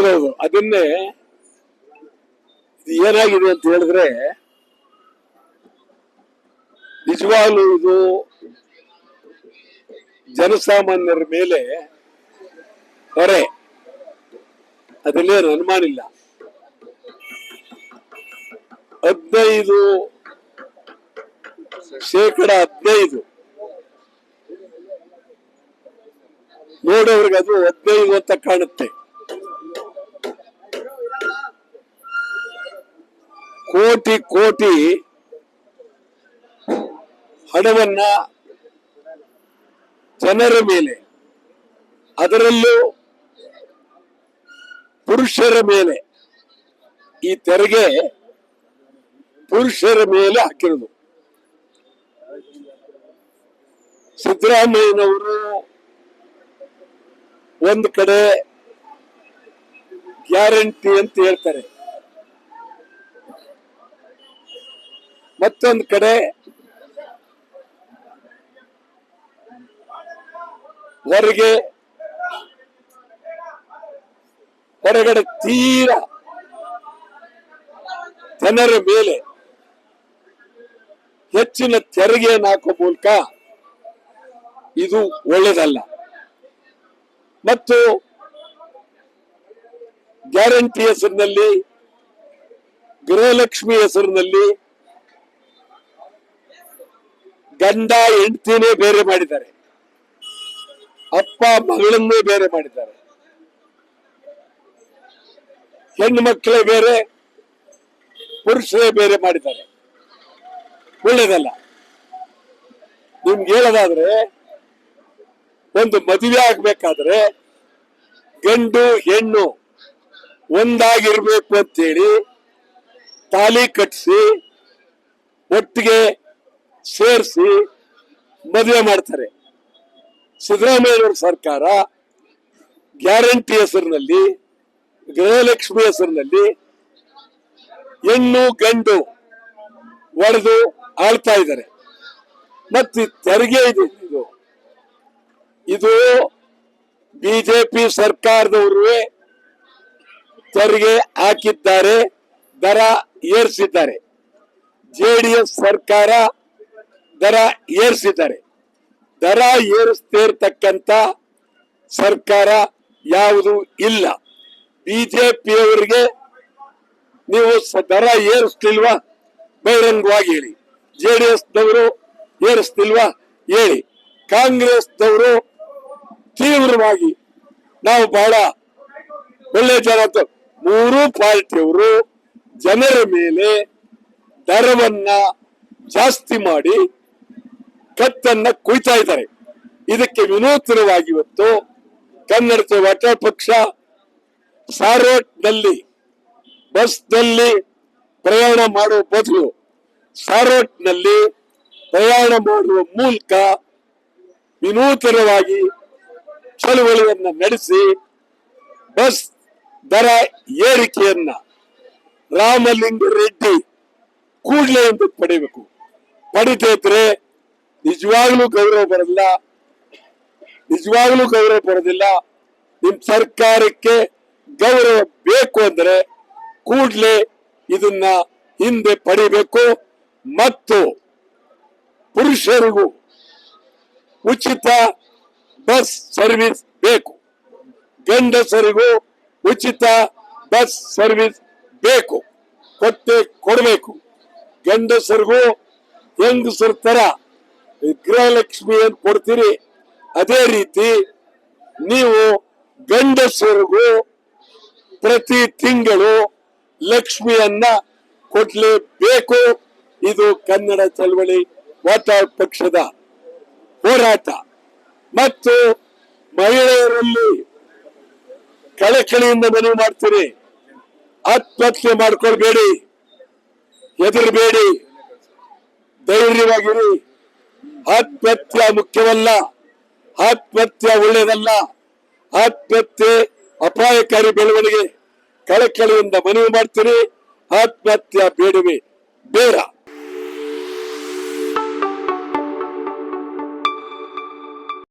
ಹೌದೌದು ಅದನ್ನೇ ಇದು ಏನಾಗಿದೆ ಅಂತ ಹೇಳಿದ್ರೆ, ನಿಜವಾಗ್ಲೂ ಇದು ಜನಸಾಮಾನ್ಯರ ಮೇಲೆ ಹೊರೆ. ಅದನ್ನೇನು ಅನುಮಾನ ಇಲ್ಲ. ಹದಿನೈದು, ಶೇಕಡ ಹದಿನೈದು. ನೋಡೋರಿಗೆ ಅದು ಹದಿನೈದು ಅಂತ ಕಾಣುತ್ತೆ. ಕೋಟಿ ಕೋಟಿ ಹಣವನ್ನ ಜನರ ಮೇಲೆ, ಅದರಲ್ಲೂ ಪುರುಷರ ಮೇಲೆ ಈ ತೆರಿಗೆ ಪುರುಷರ ಮೇಲೆ ಹಾಕಿರೋದು. ಸಿದ್ದರಾಮಯ್ಯನವರು ಒಂದು ಕಡೆ ಗ್ಯಾರಂಟಿ ಅಂತ ಹೇಳ್ತಾರೆ. ಮತ್ತೊಂದು ಕಡೆ ಹೊರಗೆ ಹೊರಗಡೆ ತೀರ ಜನರ ಮೇಲೆ ಹೆಚ್ಚಿನ ತೆರಿಗೆಯನ್ನು ಹಾಕೋ ಮೂಲಕ ಇದು ಒಳ್ಳೆಯದಲ್ಲ ಮತ್ತು ಗ್ಯಾರಂಟಿ ಹೆಸರಿನಲ್ಲಿ ಗೃಹಲಕ್ಷ್ಮಿ ಹೆಸರಿನಲ್ಲಿ ಗಂಡ ಹೆಂಡತಿನೇ ಬೇರೆ ಮಾಡಿದ್ದಾರೆ. ಅಪ್ಪ ಮಗಳನ್ನೇ ಬೇರೆ ಮಾಡಿದ್ದಾರೆ. ಹೆಣ್ಣು ಮಕ್ಕಳೇ ಬೇರೆ, ಪುರುಷರೇ ಬೇರೆ ಮಾಡಿದ್ದಾರೆ. ಒಳ್ಳೇದಲ್ಲ. ನಿಮ್ಗೆ ಹೇಳೋದಾದ್ರೆ, ಒಂದು ಮದುವೆ ಆಗ್ಬೇಕಾದ್ರೆ ಗಂಡು ಹೆಣ್ಣು ಒಂದಾಗಿರ್ಬೇಕು ಅಂತೇಳಿ ತಾಲಿ ಕಟ್ಟಿಸಿ ಒಟ್ಟಿಗೆ ಸೇರಿಸಿ ಮದುವೆ ಮಾಡ್ತಾರೆ. ಸಿದ್ದರಾಮಯ್ಯನವರ ಸರ್ಕಾರ ಗ್ಯಾರಂಟಿ ಹೆಸರಿನಲ್ಲಿ, ಗೃಹಲಕ್ಷ್ಮಿ ಹೆಸರಿನಲ್ಲಿ ಹೆಣ್ಣು, ಗಂಡು ಒಡೆದು ಆಳ್ತಾ ಇದ್ದಾರೆ. ಮತ್ತೆ ತೆರಿಗೆ ಇದೆ ಇದು. ಇದು ಬಿಜೆಪಿ ಸರ್ಕಾರದವರು ತೆರಿಗೆ ಹಾಕಿದ್ದಾರೆ, ದರ ಏರಿಸಿದ್ದಾರೆ. ಜೆಡಿಎಸ್ ಸರ್ಕಾರ ದರ ಏರಿಸಿದ್ದಾರೆ. ದರ ಏರಿಸ್ತೇ ಇರ್ತಕ್ಕಂಥ ಸರ್ಕಾರ ಯಾವುದು ಇಲ್ಲ. ಬಿಜೆಪಿಯವರಿಗೆ ನೀವು ದರ ಏರಿಸ್ತಿಲ್ವಾ ಬಹಿರಂಗವಾಗಿ ಹೇಳಿ ಜೆ ಡಿ ಎಸ್ನವರು ಏರಿಸ್ತಿಲ್ವಾ ಹೇಳಿ. ಕಾಂಗ್ರೆಸ್ನವರು ತೀವ್ರವಾಗಿ ನಾವು ಬಹಳ ಒಳ್ಳೆ ಜನ ಮೂರೂ ಪಾರ್ಟಿಯವರು ಜನರ ಮೇಲೆ ದರವನ್ನ ಜಾಸ್ತಿ ಮಾಡಿ ಕತ್ತನ್ನ ಕುಯ್ತಾ ಇದ್ದಾರೆ. ಇದಕ್ಕೆ ವಿನೂತನವಾಗಿ ಇವತ್ತು ಕನ್ನಡದ ವಾಟಾ ಪಕ್ಷ ಸಾರೋಟ್ನಲ್ಲಿ ಬಸ್ನಲ್ಲಿ ಪ್ರಯಾಣ ಮಾಡುವ ಬದಲು ಸಾರೋಟ್ನಲ್ಲಿ ಪ್ರಯಾಣ ಮಾಡುವ ಮೂಲಕ ವಿನೂತನವಾಗಿ ಚಳುವಳಿಯನ್ನ ನಡೆಸಿ ಬಸ್ ದರ ಏರಿಕೆಯನ್ನ ರಾಮಲಿಂಗ ರೆಡ್ಡಿ ಕೂಡಲೇ ಎಂದು ಪಡೆಯಬೇಕು. ಪಡಿತಾ ಇದ್ರೆ ನಿಜವಾಗ್ಲೂ ಗೌರವ ಬರಲ್ಲ ನಿಜವಾಗ್ಲೂ ಗೌರವ ಬರೋದಿಲ್ಲ. ನಿಮ್ ಸರ್ಕಾರಕ್ಕೆ ಗೌರವ ಬೇಕು ಅಂದ್ರೆ ಕೂಡ್ಲೆ ಇದನ್ನ ಹಿಂದೆ ಪಡಿಬೇಕು ಮತ್ತು ಪುರುಷರಿಗೂ ಉಚಿತ ಬಸ್ ಸರ್ವಿಸ್ ಬೇಕು. ಗಂಡಸರಿಗೂ ಉಚಿತ ಬಸ್ ಸರ್ವಿಸ್ ಬೇಕು. ಕೊಟ್ಟೆ ಕೊಡಬೇಕು. ಗಂಡಸರಿಗೂ ಹೆಂಗಸರ ತರ ಗೃಹಲಕ್ಷ್ಮಿ ಅಂತ ಕೊಡ್ತೀರಿ? ಅದೇ ರೀತಿ ನೀವು ಗಂಡಸರಿಗೂ ಪ್ರತಿ ತಿಂಗಳು ಲಕ್ಷ್ಮಿಯನ್ನ ಕೊಡ್ಲೇಬೇಕು. ಇದು ಕನ್ನಡ ಚಳವಳಿ ವಾಟಾಳ್ ಪಕ್ಷದ ಹೋರಾಟ. ಮತ್ತು ಮಹಿಳೆಯರಲ್ಲಿ ಕಳಕಳಿಯಿಂದ ಮನವಿ ಮಾಡ್ತೀರಿ. ಆತ್ಮಹತ್ಯೆ ಮಾಡ್ಕೊಳ್ಬೇಡಿ. ಹೆದರಬೇಡಿ. ಧೈರ್ಯವಾಗಿರಿ. ಆತ್ಮಹತ್ಯೆ ಮುಖ್ಯವಲ್ಲ. ಆತ್ಮಹತ್ಯೆ ಒಳ್ಳೆಯದಲ್ಲ. ಆತ್ಮಹತ್ಯೆ ಅಪಾಯಕಾರಿ ಬೆಳವಣಿಗೆ. ಕಳಕಳಿಯಿಂದ ಮನವಿ ಮಾಡ್ತೀರಿ ಆತ್ಮಹತ್ಯೆ ಬೇಡವೇ. ಬೇಡ.